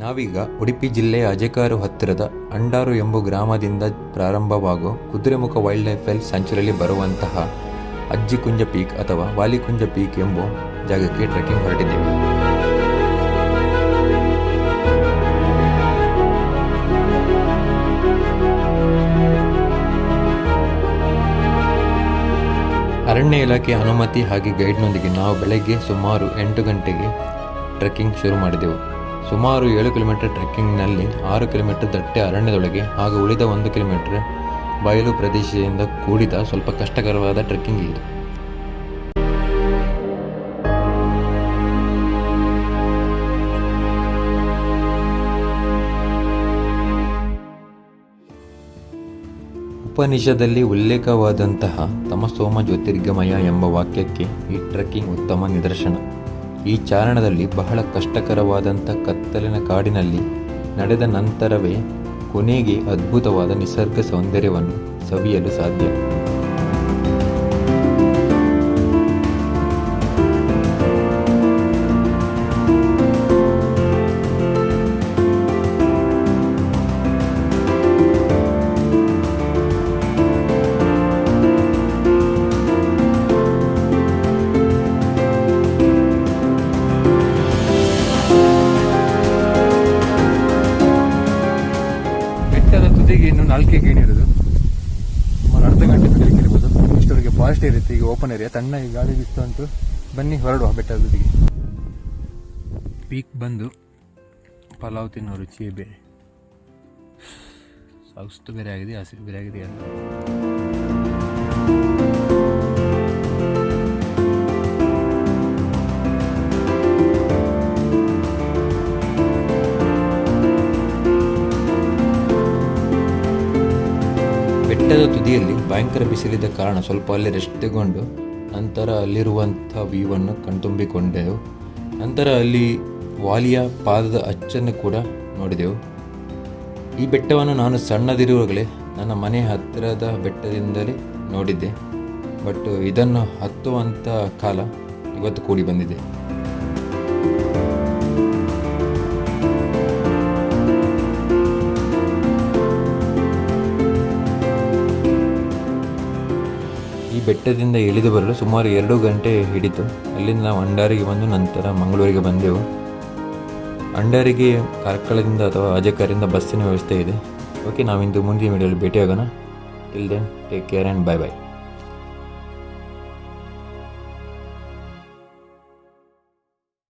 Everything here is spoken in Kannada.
ನಾವೀಗ ಉಡುಪಿ ಜಿಲ್ಲೆಯ ಅಜೆಕಾರು ಹತ್ತಿರದ ಅಂಡಾರು ಎಂಬ ಗ್ರಾಮದಿಂದ ಪ್ರಾರಂಭವಾಗುವ ಕುದುರೆಮುಖ ವೈಲ್ಡ್ ಲೈಫ್ ಫೆಲ್ ಸ್ಯಾಂಚುರಿಯಲ್ಲಿ ಬರುವಂತಹ ಅಜ್ಜಿಕುಂಜ ಪೀಕ್ ಅಥವಾ ವಾಲಿಕುಂಜ ಪೀಕ್ ಎಂಬ ಜಾಗಕ್ಕೆ ಟ್ರೆಕ್ಕಿಂಗ್ ಹೊರಟಿದ್ದೇವೆ. ಅರಣ್ಯ ಇಲಾಖೆ ಅನುಮತಿ ಹಾಗೆ ಗೈಡ್ನೊಂದಿಗೆ ನಾವು ಬೆಳಗ್ಗೆ ಸುಮಾರು ಎಂಟು ಗಂಟೆಗೆ ಟ್ರೆಕ್ಕಿಂಗ್ ಶುರು ಮಾಡಿದೆವು. ಸುಮಾರು ಏಳು ಕಿಲೋಮೀಟರ್ ಟ್ರೆಕ್ಕಿಂಗ್ನಲ್ಲಿ ಆರು ಕಿಲೋಮೀಟರ್ ದಟ್ಟೆ ಅರಣ್ಯದೊಳಗೆ ಹಾಗೂ ಉಳಿದ ಒಂದು ಕಿಲೋಮೀಟರ್ ಬಯಲು ಪ್ರದೇಶದಿಂದ ಕೂಡಿದ ಸ್ವಲ್ಪ ಕಷ್ಟಕರವಾದ ಟ್ರೆಕ್ಕಿಂಗ್ ಇದು. ಉಪನಿಷದಲ್ಲಿ ಉಲ್ಲೇಖವಾದಂತಹ ತಮಸೋಮ ಜ್ಯೋತಿರ್ಗಮಯ ಎಂಬ ವಾಕ್ಯಕ್ಕೆ ಈ ಟ್ರೆಕ್ಕಿಂಗ್ ಉತ್ತಮ ನಿದರ್ಶನ. ಈ ಚಾರಣದಲ್ಲಿ ಬಹಳ ಕಷ್ಟಕರವಾದಂಥ ಕತ್ತಲಿನ ಕಾಡಿನಲ್ಲಿ ನಡೆದ ನಂತರವೇ ಕೊನೆಗೆ ಅದ್ಭುತವಾದ ನಿಸರ್ಗ ಸೌಂದರ್ಯವನ್ನು ಸವಿಯಲು ಸಾಧ್ಯ. ತುದಿಗೆ ಇನ್ನು ನಾಲ್ಕೇ ಗೇಣಿರೋದು ಸುಮಾರು ಅರ್ಧ ಗಂಟೆ ಇರ್ಬೋದು. ಇಷ್ಟವರೆಗೆ ಫಾಸ್ಟ್ ಇರುತ್ತೆ ಈಗ ಓಪನ್ ಏರಿಯಾ ತಣ್ಣ ಈ ಗಾಳಿ ಬಿಸ್ತು ಉಂಟು. ಬನ್ನಿ, ಹೊರಡುವ ಬೆಟ್ಟದ ಜೊತೆಗೆ ಪೀಕ್ ಬಂದು ಪಲಾವ್ ತಿನ್ನೋ ರುಚಿಯೇ ಬೇರೆ ಸೌಸ್ತು ಬೇರೆ ಆಗಿದೆ ಹಸಿರು ಬೇರೆ ಆಗಿದೆ ಎಲ್ಲ ಬೆಟ್ಟದ ತುದಿಯಲ್ಲಿ ಭಯಂಕರ ಬಿಸಿಲಿದ್ದ ಕಾರಣ ಸ್ವಲ್ಪ ಅಲ್ಲಿ ರೆಸ್ಟ್ ತಗೊಂಡು ನಂತರ ಅಲ್ಲಿರುವಂಥ ವ್ಯೂವನ್ನು ಕಣ್ತುಂಬಿಕೊಂಡೆವು. ನಂತರ ಅಲ್ಲಿ ವಾಲಿಯ ಪಾದದ ಅಚ್ಚನ್ನು ಕೂಡ ನೋಡಿದೆವು. ಈ ಬೆಟ್ಟವನ್ನು ನಾನು ಸಣ್ಣದಿರುವಾಗಲೇ ನನ್ನ ಮನೆ ಹತ್ತಿರದ ಬೆಟ್ಟದಿಂದಲೇ ನೋಡಿದ್ದೆ. ಬಟ್ ಇದನ್ನು ಹತ್ತುವಂಥ ಕಾಲ ಇವತ್ತು ಕೂಡಿ ಬಂದಿದೆ. ಬೆಟ್ಟದಿಂದ ಇಳಿದು ಬರಲು ಸುಮಾರು ಎರಡು ಗಂಟೆ ಹಿಡಿತು. ಅಲ್ಲಿಂದ ನಾವು ಅಂಡಾರಿಗೆ ಬಂದು ನಂತರ ಮಂಗಳೂರಿಗೆ ಬಂದೆವು. ಅಂಡಾರಿಗೆ ಕಾರ್ಕಳದಿಂದ ಅಥವಾ ಅಜಕಾರಿಂದ ಬಸ್ಸಿನ ವ್ಯವಸ್ಥೆ ಇದೆ. ಓಕೆ, ನಾವಿಂದು ಮುಂದಿನ ವಿಡಿಯೋಲಿ ಭೇಟಿಯಾಗೋಣ. Till then take care and bye bye